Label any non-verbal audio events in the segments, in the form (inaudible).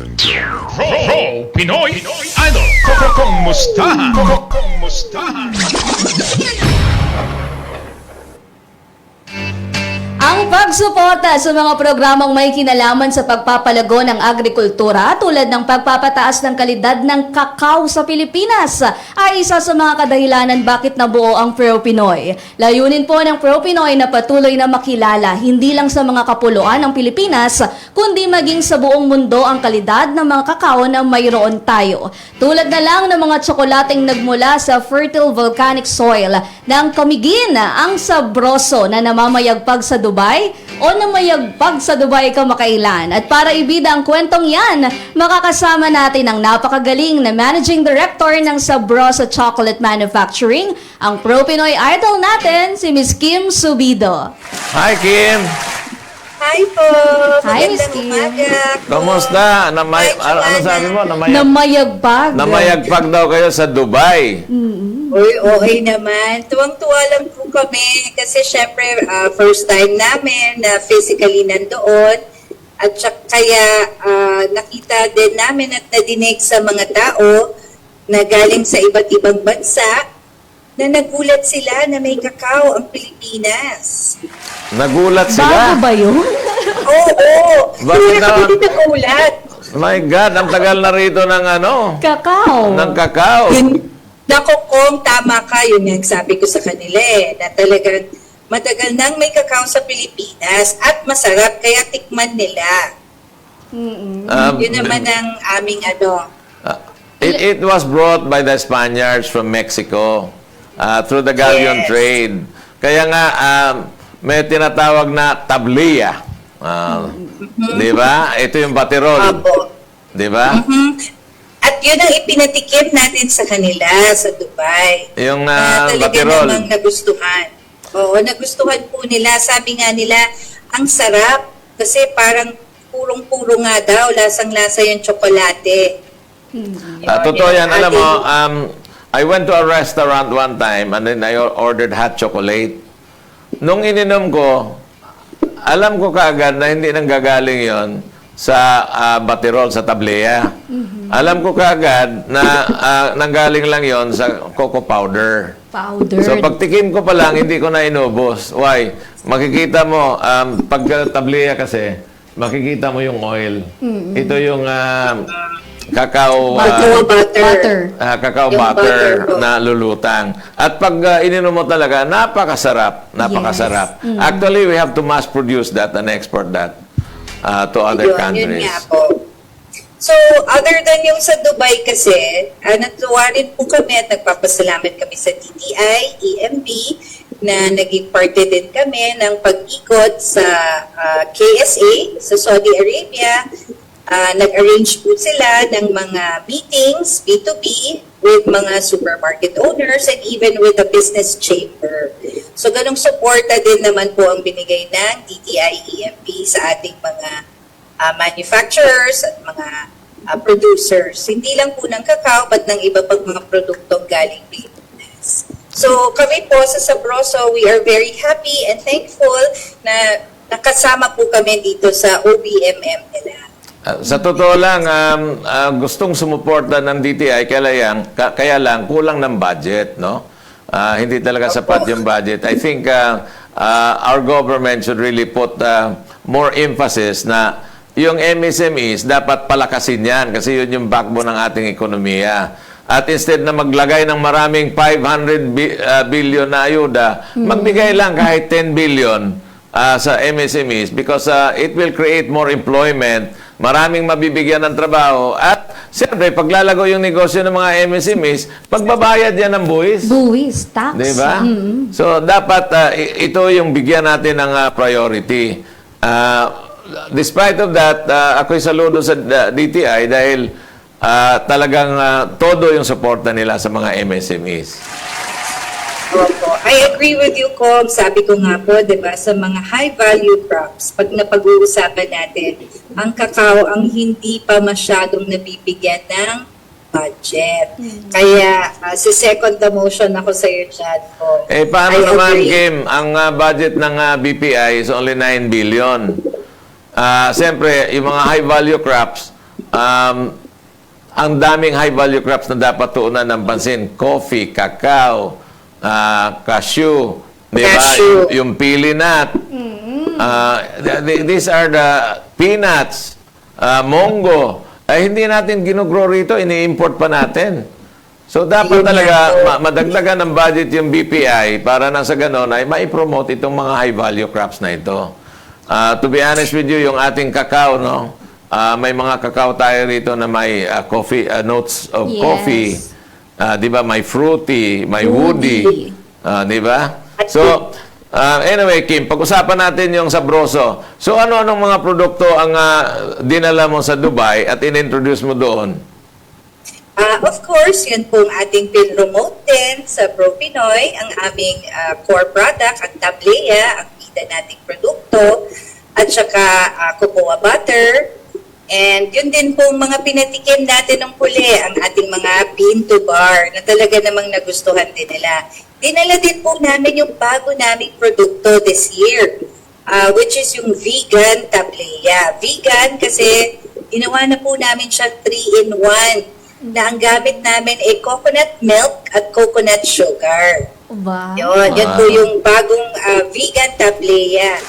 and gentlemen. Pro, Pro Pinoy, Idol. Kumustahan? Kumustahan? Pagsuporta sa mga programang may kinalaman sa pagpapalago ng agrikultura tulad ng pagpapataas ng kalidad ng kakao sa Pilipinas ay isa sa mga kadahilanan bakit nabuo ang Pro Pinoy. Layunin po ng Pro Pinoy na patuloy na makilala hindi lang sa mga kapuluan ng Pilipinas kundi maging sa buong mundo ang kalidad ng mga kakao na mayroon tayo. Tulad na lang ng mga tsokolating nagmula sa fertile volcanic soil ng Camiguin, ang sabroso na namamayagpag sa Dubai o namayagpag sa Dubai kamakailan. At para ibida ang kwentong yan, makakasama natin ang napakagaling na Managing Director ng Sabroso Chocolate Manufacturing, ang Pro Pinoy Idol natin, si Miss Kim Subido. Hi, Kim. Hi po! Hi, Miss Kim. Kamusta? Namay, Hi, ano, ano Joanna. sabi mo? Namay, Namayagpag. namayagpag daw kayo sa Dubai. Uy, okay naman. Tuwang-tuwa lang po kami kasi syempre ah, first time namin na physically nandoon. At kaya ah, nakita din namin at nadinig sa mga tao na galing sa iba't ibang bansa na nagulat sila na may kakao ang Pilipinas. Nagulat Bago sila. ba yun? Oo! Bakit Hindi na kami nagulat. My God, ang tagal na rito ng ano, Kakao. ng kakao. Yun, nako kung tama ka, yun yung sabi ko sa kanila eh, na talagang matagal nang may kakao sa Pilipinas at masarap, kaya tikman nila. Um, Yun naman ang aming ano. uh, it, it was brought by the Spaniards from Mexico uh, through the galleon Yes. trade. Kaya nga, um, may tinatawag na tabliya. Uh, Di ba? Ito yung batirol. Apo. Di ba? Mhm. At yun ang ipinatikim natin sa kanila sa Dubai. Yung na uh, talaga batirol. namang nagustuhan. Oo, nagustuhan po nila. Sabi nga nila, ang sarap. Kasi parang purong-puro nga daw, lasang-lasa yung tsokolate. Ah, Yun, totoo yun yan. Alam mo, um, I went to a restaurant one time and then I or- ordered hot chocolate. Nung ininom ko, alam ko kaagad na hindi nang gagaling yon sa ah, batirol, sa tableya. Alam ko kaagad na ah, nanggaling lang yon sa cocoa powder. Powder. So pagtikim ko pa lang, hindi ko na inubos. Why? Makikita mo, um, pag uh, tableya kasi, makikita mo yung oil. Ito yung um, cacao, uh, Cocoa butter. Butter. ah, cacao Yung butter, butter na lulutang. At pag uh, ininom mo talaga, napakasarap. Napakasarap. Actually, we have to mass produce that and export that uh, to other Yun, countries. Yun nga po. So, other than yung sa Dubai kasi, uh, natuwa rin po kami at nagpapasalamat kami sa DTI, EMB, na naging parte din kami ng pag-ikot sa ah, KSA, sa Saudi Arabia. Ah, nag-arrange po sila ng mga meetings, B2B, with mga supermarket owners and even with the business chamber. So, ganong suporta din naman po ang binigay ng DTI EMB sa ating mga uh, manufacturers at mga uh, producers. Hindi lang po ng kakao, but ng iba pang mga produktong galing Pilipinas. So kami po sa Sabroso, we are very happy and thankful na nakasama po kami dito sa OBMM nila. Uh, sa totoo lang, um, uh, gustong sumuporta ng DTI, kaya lang, ka- kaya lang kulang ng budget, no? Ah, hindi talaga sapat yung budget. I think uh, uh, our government should really put uh, more emphasis na yung MSMEs, dapat palakasin yan kasi yun yung backbone ng ating ekonomiya. At instead na maglagay ng maraming 500 bi- uh, billion na ayuda, magbigay lang kahit 10 billion uh, sa MSMEs because uh, it will create more employment, maraming mabibigyan ng trabaho, at siyempre, paglalago yung negosyo ng mga MSMEs, pagbabayad yan ng buwis. Buwis, tax. Di ba? Mm. So, dapat uh, ito yung bigyan natin ng uh, priority. Uh, despite of that, uh, ako'y saludo sa uh, DTI dahil uh, talagang uh, todo yung suporta nila sa mga MSMEs. Opo. I agree with you, Kong. Sabi ko nga po, di ba, sa mga high-value crops, pag napag-uusapan natin, ang kakao ang hindi pa masyadong nabibigyan ng budget. Kaya, uh, si second the motion ako sa iyo dyan po. Eh, paano I naman, agree. Kim? Ang uh, budget ng uh, BPI is only 9 billion. Ah, Siyempre, yung mga high-value crops, um, ang daming high value crops na dapat tuunan ng pansin. Coffee, cacao, ah, cashew, di ba? Cashew. Yung pili nut. Ah, th- th- these are the peanuts, ah, mongo. Ay hindi natin ginugrow rito, ini-import pa natin. So dapat talaga ma- madagdagan ng budget yung BPI para nang sa ganon ay mai-promote itong mga high value crops na ito. Ah, to be honest with you, yung ating kakao, no? Ah, may mga kakao tayo rito na may ah, coffee ah, notes of Yes. coffee. Ah, 'di ba? May fruity, may woody. Ah, 'di ba? So, ah, anyway, Kim, pag-usapan natin yung sabroso. So, ano-anong mga produkto ang ah, dinala mo sa Dubai at in-introduce mo doon? Ah, of course, yun pong ating pin-promote din sa Pro Pinoy, ang aming ah, core product, ang tablea, ang kita nating produkto, at saka ah, cocoa butter. And yun din pong mga pinatikim natin ng huli, ang ating mga bean to bar na talaga namang nagustuhan din nila. Dinala din po namin yung bago naming produkto this year, ah, which is yung vegan tablea. Vegan kasi ginawa na po namin siya 3-in-1 na ang gamit namin ay coconut milk at coconut sugar. Wow. Yun, yun po yung bagong ah, vegan tablea.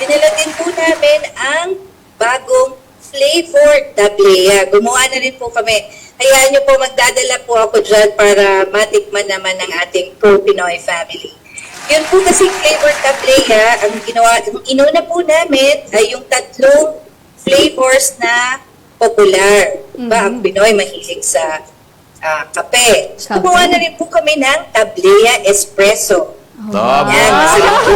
Dinala din po namin ang bagong flavored tablea. Gumawa na rin po kami. Hayaan niyo po, magdadala po ako dyan para matikman naman ng ating Pro Pinoy family. Yun po kasi flavored tablea, ang ginawa, ang inuna po namin ay yung tatlong flavors na popular. Ba, ang Pinoy mahilig sa ah, kape. So, gumawa na rin po kami ng tablea espresso. Tama. Yan, masarap po.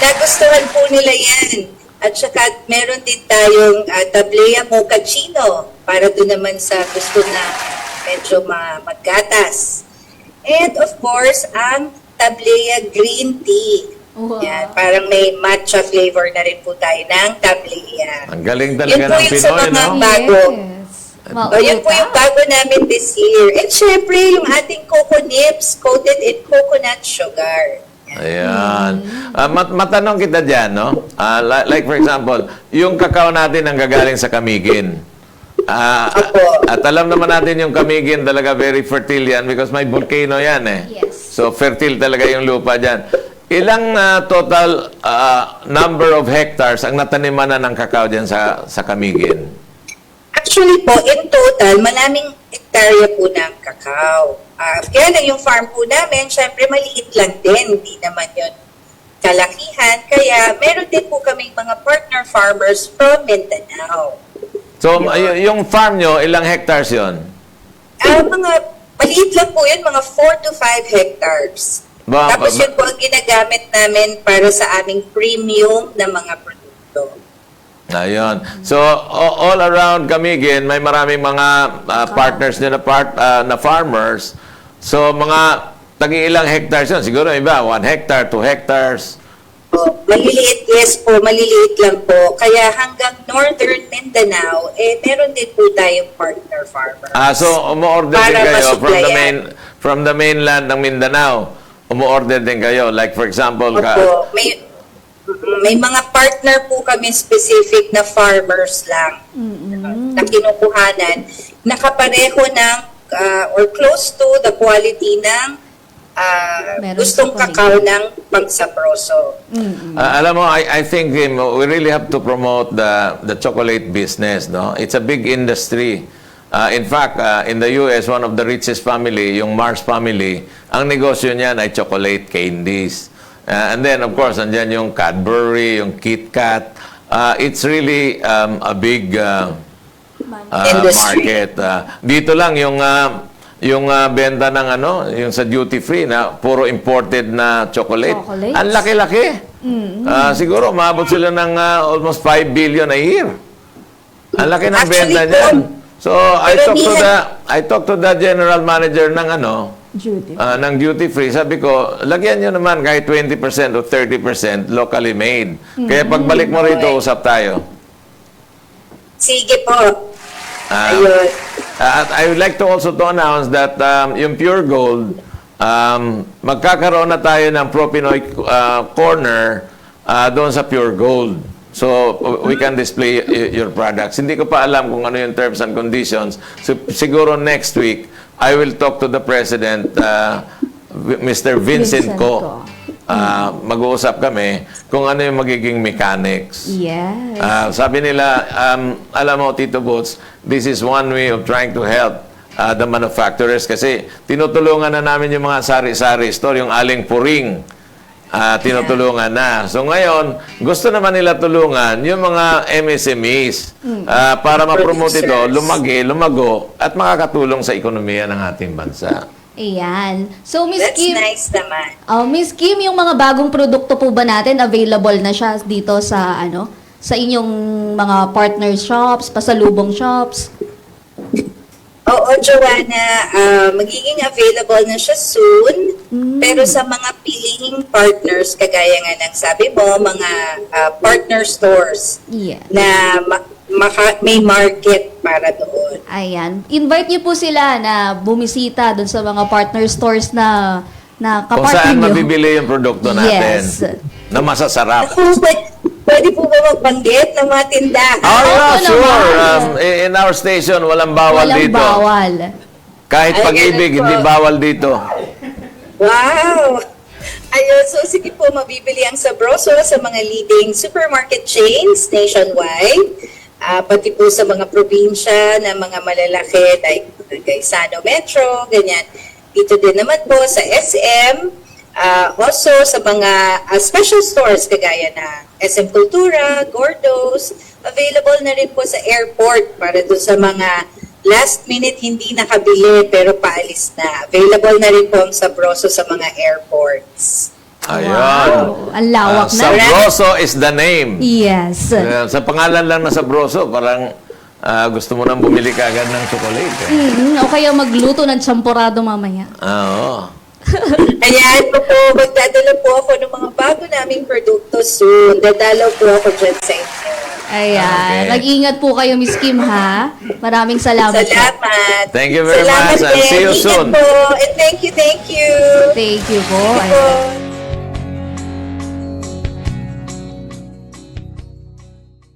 Nagustuhan po nila yan. At saka meron din tayong uh, tablea mochaccino para doon naman sa gusto na medyo ma maggatas. And of course, ang tablea green tea. Wow. Yan, parang may matcha flavor na rin po tayo ng tablea. Ang galing Yun talaga po ng yung sa Pinoy, mga no? bago. Yes. O, yun po yung bago namin this year. And syempre, yung ating coco nips coated in coconut sugar. Ayan. Ah, mat- matanong kita dyan, no? Ah, li- like for example, yung kakao natin ang gagaling sa kamigin. Ah, Opo. at alam naman natin yung kamigin talaga very fertile yan because may volcano yan eh. Yes. So fertile talaga yung lupa dyan. Ilang ah, total ah, number of hectares ang nataniman na ng kakao dyan sa, sa kamigin? Actually po, in total, maraming hektarya po ng kakao. Ah, kaya lang yung farm po namin, syempre maliit lang din, hindi naman yun kalakihan. Kaya meron din po kaming mga partner farmers from Mindanao. So, y- yung farm nyo, ilang hectares yon? Ah, mga maliit lang po yun, mga 4 to 5 hectares. Ba- Tapos yun po ang ginagamit namin para sa aming premium na mga produkto. Ayun. So, all around Camiguin, may maraming mga ah, partners nyo na, part, ah, na farmers. So, mga tagi ilang hectares yun. Siguro iba, 1 hectare, 2 hectares. Po, maliliit, yes po, maliliit lang po. Kaya hanggang northern Mindanao, eh, meron din po tayong partner farmers. Ah, so, umu-order din Para kayo from the, masuplayan. main, from the mainland ng Mindanao. Umu-order din kayo. Like, for example, ka, Opo, may, may mga partner po kami specific na farmers lang na kinukuhanan na kapareho ng ah, or close to the quality ng Meron gustong kakao ng pagsabroso. Ah, alam mo, I, I think um, we really have to promote the the chocolate business. No, it's a big industry. Ah, in fact, ah, in the U.S., one of the richest family, yung Mars family, ang negosyo niyan ay chocolate candies. Ah, and then, of course, andyan yung Cadbury, yung Kit Kat. Ah, it's really um, a big ah, Industry. market. Ah, dito lang yung ah, yung ah, benta ng ano, yung sa duty free na puro imported na chocolate. Chocolates. Ang laki-laki. Ah, siguro maabot sila ng ah, almost 5 billion a year. Ang laki ng Actually, benta niyan. So I talked to the I talked to the general manager ng ano Judy. ah, ng duty free. Sabi ko, lagyan niyo naman kahit 20% o 30% locally made. Kaya pagbalik mo rito, usap tayo. Sige po. Ah, Ayun. At I would like to also to announce that um, yung Pure Gold, um, magkakaroon na tayo ng Pro Pinoy uh, Corner uh, doon sa Pure Gold. So, we can display your products. Hindi ko pa alam kung ano yung terms and conditions. So, siguro next week, I will talk to the President, uh, Mr. Vincent, Vincent Ko. Ah, mag-uusap kami kung ano yung magiging mechanics. Yes. Ah, sabi nila, um, alam mo, Tito Boots, this is one way of trying to help ah, the manufacturers kasi tinutulungan na namin yung mga sari-sari store, yung aling puring. Ah, tinutulungan na. So ngayon, gusto naman nila tulungan yung mga MSMEs ah, para ma-promote ito, lumagi, lumago, at makakatulong sa ekonomiya ng ating bansa. Ayan. So, Miss That's Kim, nice naman. oh, Miss Kim, yung mga bagong produkto po ba natin, available na siya dito sa, ano, sa inyong mga partner shops, pasalubong shops? Oo, Joanna, ah, magiging available na siya soon. Pero sa mga pilihing partners, kagaya nga ng sabi mo, mga ah, partner stores Yes. na ma- maka- may market para doon. Ayan. Invite niyo po sila na bumisita doon sa mga partner stores na na Kung kapartner saan niyo. mabibili yung produkto natin Yes. na masasarap. Ako, pwede po ba magbanggit ng mga tindahan? Oh, yeah, sure. naman. Um, i- in our station, walang bawal Walang dito. bawal. Kahit Ay, pag-ibig, ganun po. hindi bawal dito. Wow! Ayun, so sige po, mabibili ang Sabroso sa mga leading supermarket chains nationwide. Ah, pati po sa mga probinsya na mga malalaki like Gaisano Metro, ganyan. Dito din naman po sa SM, ah, also sa mga ah, special stores kagaya na SM Kultura, Gordos, available na rin po sa airport para doon sa mga last minute hindi nakabili pero paalis na. Available na rin po ang Sabroso sa mga airports. Ayun. Wow. Ang lawak Ah, na. Sabroso is the name. Yes. Uh, sa pangalan lang na Sabroso, parang ah, gusto mo nang bumili ka agad ng chocolate. Eh. Mm, o kaya magluto ng champurado mamaya. Ah, Oo. (laughs) Ayan po po, magdadala po ako ng mga bago naming produkto soon. Dadalaw po ako dyan sa inyo. Ayan. Okay. Mag-ingat po kayo, Miss Kim, ha? Maraming salamat. po. Salamat. Thank you very Salamat much din. see you soon. po. And thank you, thank you. Thank you po. Thank you po.